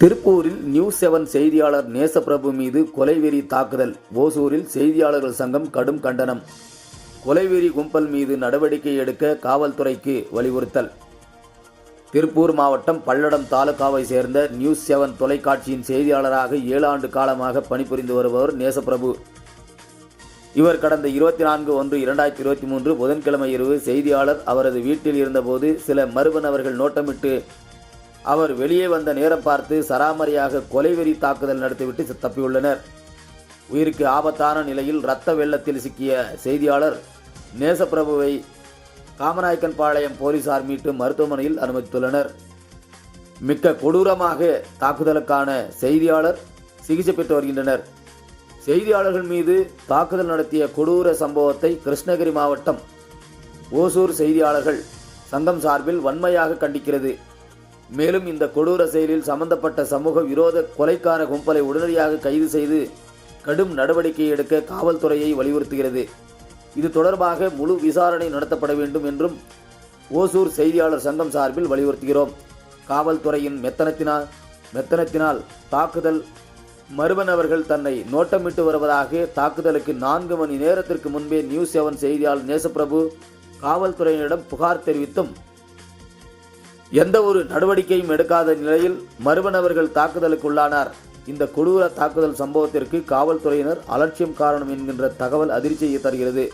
திருப்பூரில் news seven செய்தியாளர் நேசப்பிரபு மீது கொலைவெறி தாக்குதல். ஓசூரில் செய்தியாளர்கள் சங்கம் கடும் கண்டனம். கொலைவெறி கும்பல் மீது நடவடிக்கை எடுக்க காவல்துறைக்கு வலியுறுத்தல். திருப்பூர் மாவட்டம் பல்லடம் தாலுகாவை சேர்ந்த நியூஸ் செவன் தொலைக்காட்சியின் செய்தியாளராக ஏழு ஆண்டு காலமாக பணிபுரிந்து வருபவர் நேசப்பிரபு. இவர் கடந்த இருபத்தி நான்கு ஒன்று இரண்டாயிரத்தி இருபத்தி மூன்று புதன்கிழமை இரவு செய்தியாளர் அவரது வீட்டில் இருந்தபோது சில மர்ம நபர்கள் நோட்டமிட்டு அவர் வெளியே வந்த நேரம் பார்த்து சராமரியாக கொலைவெறி தாக்குதல் நடத்திவிட்டு தப்பியுள்ளனர். உயிருக்கு ஆபத்தான நிலையில் இரத்த வெள்ளத்தில் சிக்கிய செய்தியாளர் நேசப்பிரபுவை காமநாயக்கன் பாளையம் போலீசார் மீட்டு மருத்துவமனையில் அனுமதித்துள்ளனர். மிக்க கொடூரமாக தாக்குதலுக்கான செய்தியாளர் சிகிச்சை பெற்று வருகின்றனர். செய்தியாளர்கள் மீது தாக்குதல் நடத்திய கொடூர சம்பவத்தை கிருஷ்ணகிரி மாவட்டம் ஓசூர் செய்தியாளர்கள் சங்கம் சார்பில் வன்மையாக கண்டிக்கிறது. மேலும் இந்த கொடூர செயலில் சம்பந்தப்பட்ட சமூக விரோத கொலைக்கான கும்பலை உடனடியாக கைது செய்து கடும் நடவடிக்கை எடுக்க காவல்துறையை வலியுறுத்துகிறது. இது தொடர்பாக முழு விசாரணை நடத்தப்பட வேண்டும் என்றும் ஓசூர் செய்தியாளர் சங்கம் சார்பில் வலியுறுத்துகிறோம். காவல்துறையின் மெத்தனத்தினால் மெத்தனத்தினால் தாக்குதல் மர்ம அவர்கள் தன்னை நோட்டமிட்டு வருவதாக தாக்குதலுக்கு நான்கு மணி நேரத்திற்கு முன்பே நியூஸ் செவன் செய்தியாளர் நேசப்பிரபு காவல்துறையினரிடம் புகார் தெரிவித்தும் எந்த ஒரு நடவடிக்கையும் எடுக்காத நிலையில் மர்ம நபர்கள் தாக்குதலுக்குள்ளானார் இந்த கொடூர தாக்குதல் சம்பவத்திற்கு காவல்துறையினர் அலட்சியம் காரணம் என்கின்ற தகவல் அதிர்ச்சியை தருகிறது.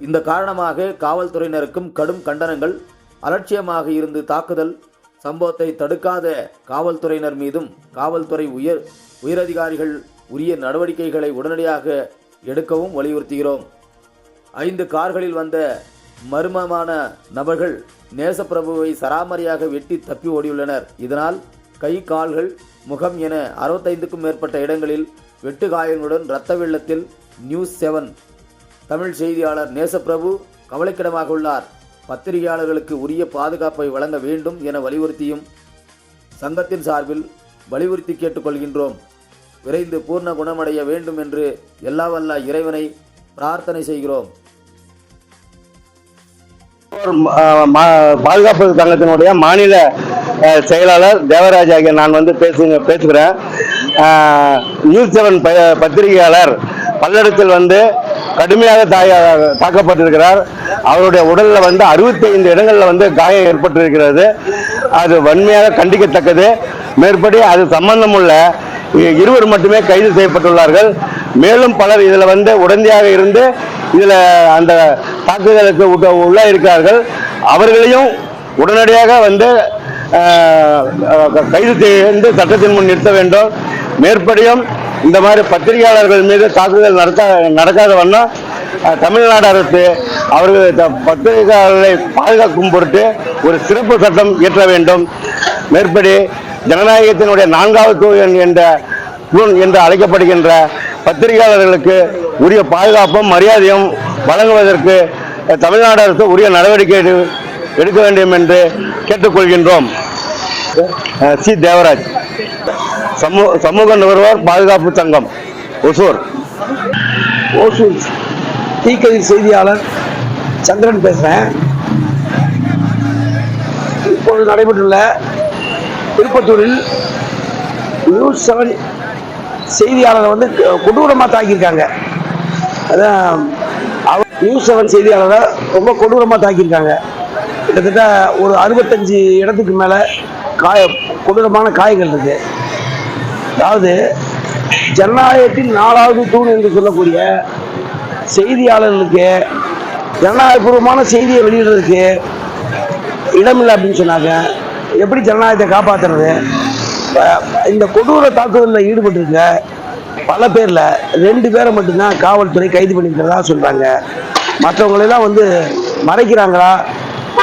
இந்த காரணமாக காவல்துறையினருக்கும் கடும் கண்டனங்கள் அலட்சியமாக இருந்து தாக்குதல் சம்பவத்தை தடுக்காத காவல்துறையினர் மீதும் காவல்துறை உயர் உயரதிகாரிகள் உரிய நடவடிக்கைகளை உடனடியாக எடுக்கவும் வலியுறுத்துகிறோம். ஐந்து கார்களில் வந்த மர்மமான நபர்கள் நேசப்பிரபுவை சராமரியாக வெட்டி தப்பி ஓடியுள்ளனர். இதனால் கை கால்கள் முகம் என அறுபத்தைந்துக்கும் மேற்பட்ட இடங்களில் வெட்டு காயங்களுடன் இரத்த வெள்ளத்தில் நியூஸ் செவன். தமிழ் செய்தியாளர் நேசப்பிரபு கவலைக்கிடமாக உள்ளார். பத்திரிகையாளர்களுக்கு உரிய பாதுகாப்பை வழங்க வேண்டும் என வலியுறுத்தியும் சங்கத்தின் சார்பில் வலியுறுத்தி கேட்டுக்கொள்கின்றோம். விரைந்து பூர்ண குணமடைய வேண்டும் என்று எல்லா வல்ல இறைவனை பிரார்த்தனை செய்கிறோம். பாதுகாப்பு சங்கத்தினுடைய மாநில செயலாளர் தேவராஜ் ஆகிய நான் வந்து பேசுங்க பேசுகிறேன். நியூஸ் செவன் ப- பத்திரிகையாளர் பல்லடத்தில் வந்து கடுமையாக தாக்கப்பட்டிருக்கிறார். அவருடைய உடலில் வந்து அறுபத்தைந்து இடங்களில் வந்து காயம் ஏற்பட்டிருக்கிறது. அது வன்மையாக கண்டிக்கத்தக்கது. மேற்படி அது சம்பந்தமுள்ள இ- இருவர் மட்டுமே கைது செய்யப்பட்டுள்ளார்கள். மேலும் பலர் இதில் வந்து உடந்தையாக இருந்து இதில் அந்த தாக்குதலுக்கு உள்ள- இருக்கிறார்கள். அவர்களையும் உடனடியாக வந்து கைது செய்து சட்டத்தின் முன் நிறுத்த வேண்டும். மேற்படியும் இந்த மாதிரி பத்திரிகையாளர்கள் மீது தாக்குதல் நடத்த நடக்காத வண்ணம் தமிழ்நாடு அரசு அவர்கள் த- பத்திரிகையாளர்களை பாதுகாக்கும் பொருட்டு ஒரு சிறப்பு சட்டம் இயற்ற வேண்டும். மேற்படி ஜனநாயகத்தினுடைய நான்காவது என்ற தூண் என்று அழைக்கப்படுகின்ற பத்திரிகையாளர்களுக்கு உரிய பாதுகாப்பும் மரியாதையும் வழங்குவதற்கு தமிழ்நாடு அரசு உரிய நடவடிக்கை எடு- எடுக்க வேண்டும் என்று கேட்டுக்கொள்கின்றோம். சி. தேவராஜ். சமூக சமூக நுகர்வோர் பாதுகாப்பு சங்கம் ஒசூர். ஓசூர் தீக்கதிர் செய்தியாளர் சந்திரன் பேசுகிறேன் இப்பொழுது நடைபெற்றுள்ள திருப்பத்தூரில் நியூஸ் செவன் செய்தியாளரை வந்து கொடூரமாக தாக்கியிருக்காங்க. அதான் அவர் நியூஸ் செவன் செய்தியாளரை ரொம்ப கொடூரமாக தாக்கியிருக்காங்க. கிட்டத்தட்ட ஒரு அறுபத்தஞ்சு இடத்துக்கு மேலே காய கொடூரமான காயங்கள் இருக்குது அதாவது ஜனநாயகத்தின் நாலாவது தூண் என்று சொல்லக்கூடிய செய்தியாளர்களுக்கு ஜனநாயகபூர்வமான செய்தியை வெளியிடுறதுக்கு இடமில்லை அப்படின்னு சொன்னாங்க. எப்படி ஜனநாயகத்தை காப்பாற்றுறது இந்த கொடூர தாக்குதலில் ஈடுபட்டிருக்க பல பேரில் ரெண்டு பேரை மட்டும்தான் காவல்துறை கைது பண்ணியிருக்கிறதா சொல்கிறாங்க மற்றவங்களெல்லாம் வந்து மறைக்கிறாங்களா?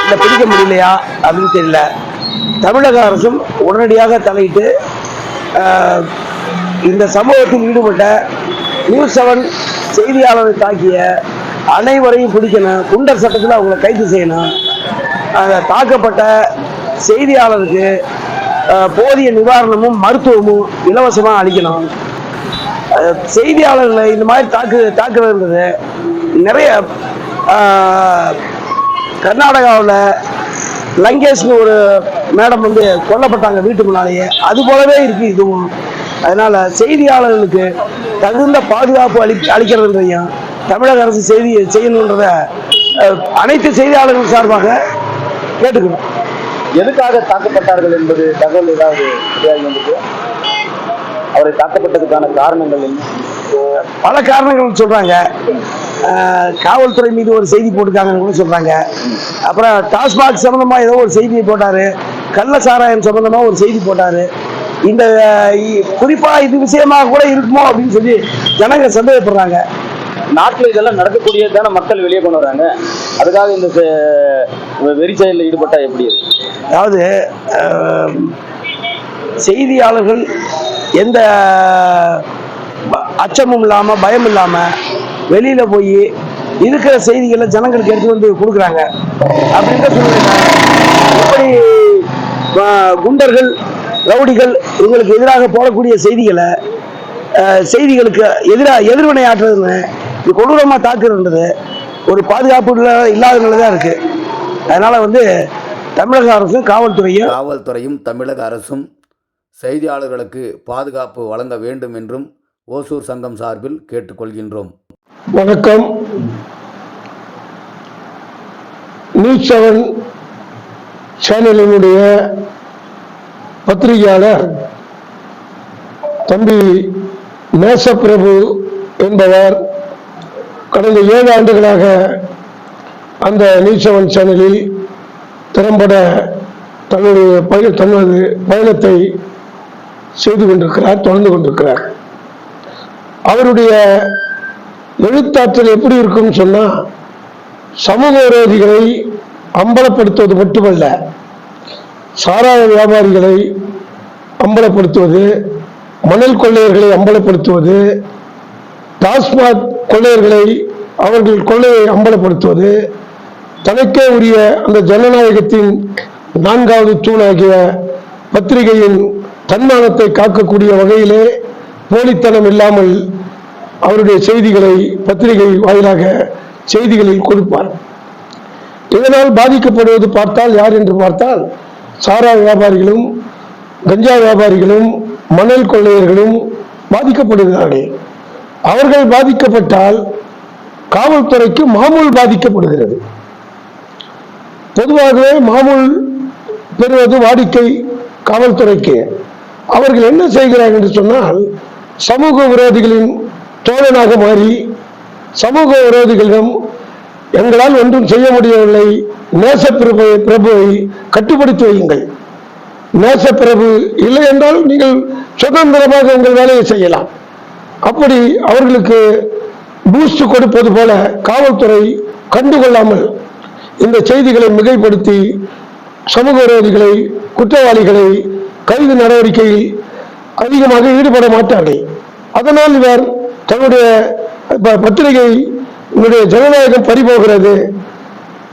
இல்லை பிடிக்க முடியலையா? அப்படின்னு தெரியல. தமிழக அரசும் உடனடியாக தலையிட்டு இந்த சம்பவத்தில் ஈடுபட்ட நியூஸ் செவன் செய்தியாளரை தாக்கிய அனைவரையும் பிடிக்கணும். குண்டர் சட்டத்தில் அவங்களை கைது செய்யணும். அந்த தாக்கப்பட்ட செய்தியாளருக்கு போதிய நிவாரணமும் மருத்துவமும் இலவசமாக அளிக்கணும். செய்தியாளர்களை இந்த மாதிரி தாக்கு தாக்குறது நிறைய கர்நாடகாவில் லங்கேஷ்னு ஒரு மேடம் வந்து கொல்லப்பட்டாங்க வீட்டு முன்னாலேயே. அது போலவே இருக்கு இதுவும். அதனால செய்தியாளர்களுக்கு தகுந்த பாதுகாப்பு அளி அளிக்கிறதுலையும் தமிழக அரசு செய்தி செய்யணுன்றத அனைத்து செய்தியாளர்கள் சார்பாக கேட்டுக்கணும் எதுக்காக தாக்கப்பட்டார்கள் என்பது தகவல் ஏதாவது அவரை தாக்கப்பட்டதுக்கான காரணங்கள் என்ன? பல காரணங்கள் சொல்றாங்க. காவல்துறை மீது ஒரு செய்தி போட்டிருக்காங்கன்னு கூட சொல்றாங்க. அப்புறம் டாஸ்மாக் சம்பந்தமா ஏதோ ஒரு செய்தியை போட்டாரு. கள்ள சாராயம் சம்பந்தமா ஒரு செய்தி போட்டாரு. இந்த குறிப்பா இது விஷயமா கூட இருக்குமோ அப்படின்னு சொல்லி ஜனங்க சந்தேகப்படுறாங்க. நாட்டில் இதெல்லாம் நடக்கக்கூடியது மக்கள் வெளியே கொண்டு வராங்க. அதுக்காக இந்த வெறி செயலில் ஈடுபட்டா எப்படி அது? அதாவது செய்தியாளர்கள் எந்த அச்சமும் இல்லாம பயம் இல்லாம வெளியில போய் இருக்கிற செய்திகளை ஜனங்களுக்கு எடுத்து வந்து கொடுக்குறாங்க. அப்படின்ற சூழ்நிலை இப்படி அஹ், குண்டர்கள் ரவுடிகள் இவங்களுக்கு எதிராக போடக்கூடிய செய்திகளை செய்திகளுக்கு எதிராக எதிர்வினை ஆற்றுறதுன்னு இது கொடூரமாக தாக்குறதுன்றது ஒரு பாதுகாப்பு இல்ல- இல்லாத நிலை தான் இருக்கு. அதனால வந்து தமிழக அரசும் காவல்துறையும் காவல்துறையும் தமிழக அரசும் செய்தியாளர்களுக்கு பாதுகாப்பு வழங்க வேண்டும் என்றும் ஓசூர் சங்கம் சார்பில் கேட்டுக்கொள்கின்றோம். வணக்கம். நியூஸ் செவன் சேனலினுடைய பத்திரிகையாளர் தம்பி நேசப்பிரபு என்பவர் கடந்த ஏழு ஆண்டுகளாக அந்த நீச்சவன் சேனலில் திறம்பட தன்னுடைய பய தனது பயணத்தை செய்து கொண்டிருக்கிறார் தொடர்ந்து கொண்டிருக்கிறார். அவருடைய எழுத்தாற்றல் எப்படி இருக்கும்னு சொன்னால் சமூக விரோதிகளை அம்பலப்படுத்துவது மட்டுமல்ல சாராய வியாபாரிகளை அம்பலப்படுத்துவது மணல் கொள்ளையர்களை அம்பலப்படுத்துவது டாஸ்மாக் கொள்ளையர்களை அவர்கள் கொள்ளையை அம்பலப்படுத்துவது தனக்கே உரிய அந்த ஜனநாயகத்தின் நான்காவது தூணாகிய பத்திரிகையின் தன்மானத்தை காக்கக்கூடிய வகையிலே போலித்தனம் இல்லாமல் அவருடைய செய்திகளை பத்திரிகை வாயிலாக செய்திகளில் கொடுப்பார். இதனால் பாதிக்கப்படுவது பார்த்தால் யார் என்று பார்த்தால் சாரா வியாபாரிகளும் கஞ்சா வியாபாரிகளும் மணல் கொள்ளையர்களும் பாதிக்கப்படுகிறார்கள். அவர்கள் பாதிக்கப்பட்டால் காவல்துறைக்கு மாமூல் பாதிக்கப்படுகிறது. பொதுவாகவே மாமூல் பெறுவது வாடிக்கை காவல்துறைக்கு. அவர்கள் என்ன செய்கிறார்கள் என்று சொன்னால் சமூக விரோதிகளின் தோழனாக மாறி சமூக விரோதிகளிடம் எங்களால் ஒன்றும் செய்ய முடியவில்லை. நேசப்பிரபு பிரபுவை கட்டுப்படுத்தி வையுங்கள். நேசப்பிரபு இல்லை என்றால் நீங்கள் சுதந்திரமாக உங்கள் வேலையை செய்யலாம். அப்படி அவர்களுக்கு பூஸ்ட் கொடுப்பது போல காவல்துறை கண்டுகொள்ளாமல் இந்த செய்திகளை மிகைப்படுத்தி சமூக விரோதிகளை குற்றவாளிகளை கைது நடவடிக்கையில் அதிகமாக ஈடுபட மாட்டார்கள். அதனால் இவர் தன்னுடைய ப- பத்திரிகை இவருடைய ஜனநாயகம் பறிபோகிறது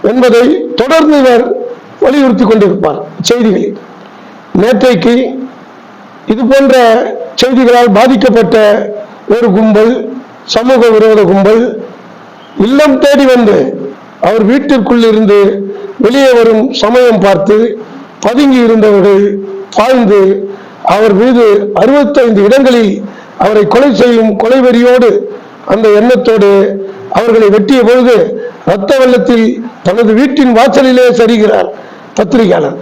என்பதை தொடர்ந்து இவர் வலியுறுத்தி கொண்டிருப்பார் செய்திகளில். நேற்றைக்கு இது போன்ற செய்திகளால் பாதிக்கப்பட்ட ஒரு கும்பல் சமூக விரோத கும்பல் இல்லம் தேடி வந்து அவர் வீட்டிற்குள் இருந்து வெளியே வரும் சமயம் பார்த்து பதுங்கி இருந்தவர்கள் பாய்ந்து அவர் மீது அறுபத்தைந்து இடங்களில் அவரை கொலை செய்யும் கொலை வெறியோடு அந்த எண்ணத்தோடு அவர்களை வெட்டிய பொழுது ரத்த வெள்ளத்தில் தனது வீட்டின் வாசலிலே சரிகிறார் பத்திரிகையாளர்.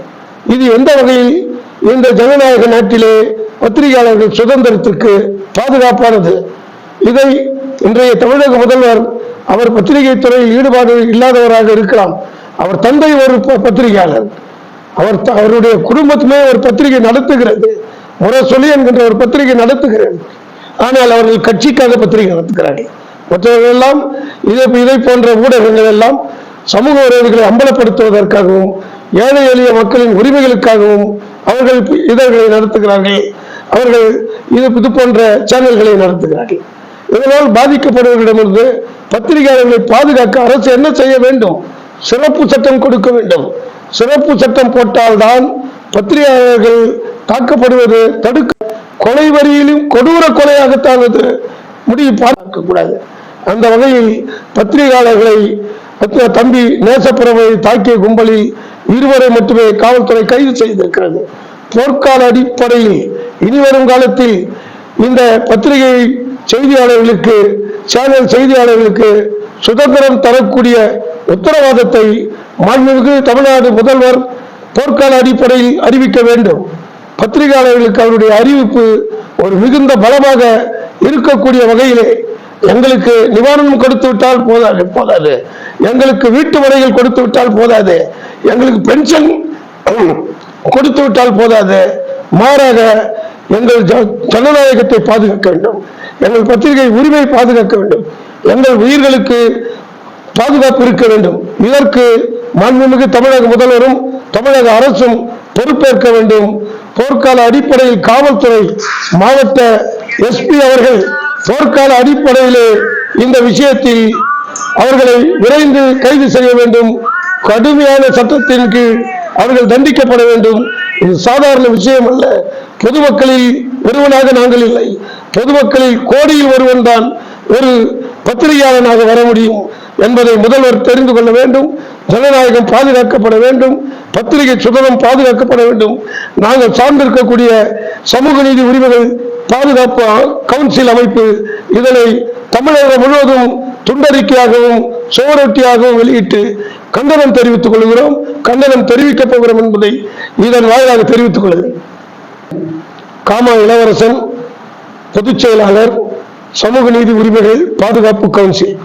இது எந்த வகையில்? இந்த ஜனநாயக நாட்டிலே பத்திரிகையாளர்கள் சுதந்திரத்திற்கு பாதுகாப்பானது. இதை இன்றைய தமிழக முதல்வர் அவர் பத்திரிகை துறையில் ஈடுபாடு இல்லாதவராக இருக்கலாம். அவர் தந்தை ஒரு பத்திரிகையாளர். அவர் த- அவருடைய குடும்பத்துமே ஒரு பத்திரிகை நடத்துகிறது. முரசொலி என்கின்ற ஒரு பத்திரிகை நடத்துகிறேன். ஆனால் அவர்கள் கட்சிக்காக பத்திரிகை நடத்துகிறார்கள். மற்றவர்கள் எல்லாம் இதை இதை போன்ற ஊடகங்கள் எல்லாம் சமூக உறவுகளை அம்பலப்படுத்துவதற்காகவும் ஏழை எளிய மக்களின் உரிமைகளுக்காகவும் அவர்கள் இதழ்களை நடத்துகிறார்கள். அவர்கள் இது இது போன்ற சேனல்களை நடத்துகிறார்கள். இதனால் பாதிக்கப்படுவர்களிடமிருந்து பத்திரிகையாளர்களை பாதுகாக்க அரசு என்ன செய்ய வேண்டும்? சிறப்பு சட்டம் கொடுக்க வேண்டும். சிறப்பு சட்டம் போட்டால்தான் பத்திரிகையாளர்கள் தாக்கப்படுவது தடுக்க கொலை வரியிலும் கொடூர கொலையாகத்தான் அது முடிவு பார்க்க கூடாது. அந்த வகையில் பத்திரிகையாளர்களை தம்பி நேசப்புறவை தாக்கிய கும்பலில் இருவரை மட்டுமே காவல்துறை கைது செய்திருக்கிறது. போர்க்கால அடிப்படையில் இனிவரும் காலத்தில் இந்த பத்திரிகை செய்தியாளர்களுக்கு சேனல் செய்தியாளர்களுக்கு சுதந்திரம் தரக்கூடிய உத்தரவாதத்தை மாண்புமிகு தமிழ்நாடு முதல்வர் போர்க்கால அடிப்படையில் அறிவிக்க வேண்டும். பத்திரிகையாளர்களுக்கு அவருடைய அறிவிப்பு ஒரு மிகுந்த பலமாக இருக்கக்கூடிய வகையிலே எங்களுக்கு நிவாரணம் கொடுத்து விட்டால் போதாது போதாது. எங்களுக்கு வீட்டு வரைகள் கொடுத்து விட்டால் போதாது. எங்களுக்கு பென்ஷன் கொடுத்து விட்டால் போதாது. மாறாக எங்கள் ஜ- ஜனநாயகத்தை பாதுகாக்க வேண்டும். எங்கள் பத்திரிகை உரிமை பாதுகாக்க வேண்டும். எங்கள் உயிர்களுக்கு பாதுகாப்பு இருக்க வேண்டும். இதற்கு மாண்புமிகு தமிழக முதல்வரும் தமிழக அரசும் பொறுப்பேற்க வேண்டும். போர்க்கால அடிப்படையில் காவல்துறை மாவட்ட எஸ்பி அவர்கள் போர்க்கால அடிப்படையிலே இந்த விஷயத்தில் அவர்களை விரைந்து கைது செய்ய வேண்டும். கடுமையான சட்டத்தின் கீழ் அவர்கள் தண்டிக்கப்பட வேண்டும். இது சாதாரண விஷயம் அல்ல. பொதுமக்களில் ஒருவனாக நாங்கள் இல்லை. பொதுமக்களில் கோடியில் ஒருவன் தான் ஒரு பத்திரிகையாளனாக வர முடியும் என்பதை முதல்வர் தெரிந்து கொள்ள வேண்டும். ஜனநாயகம் பாதுகாக்கப்பட வேண்டும். பத்திரிகை சுதந்திரம் பாதுகாக்கப்பட வேண்டும். நாங்கள் சார்ந்திருக்கக்கூடிய சமூக நீதி உரிமைகள் பாதுகாப்பு கவுன்சில் அமைப்பு இதனை தமிழகம் முழுவதும் துண்டறிக்கையாகவும் சுவரொட்டியாகவும் வெளியிட்டு கண்டனம் தெரிவித்துக் கொள்கிறோம். கண்டனம் தெரிவிக்கப் போகிறோம் என்பதை இதன் வாயிலாக தெரிவித்துக் கொள்கிறேன். காமா இளவரசன் பொதுச் செயலாளர் சமூக நீதி உரிமைகள் பாதுகாப்பு கவுன்சில்.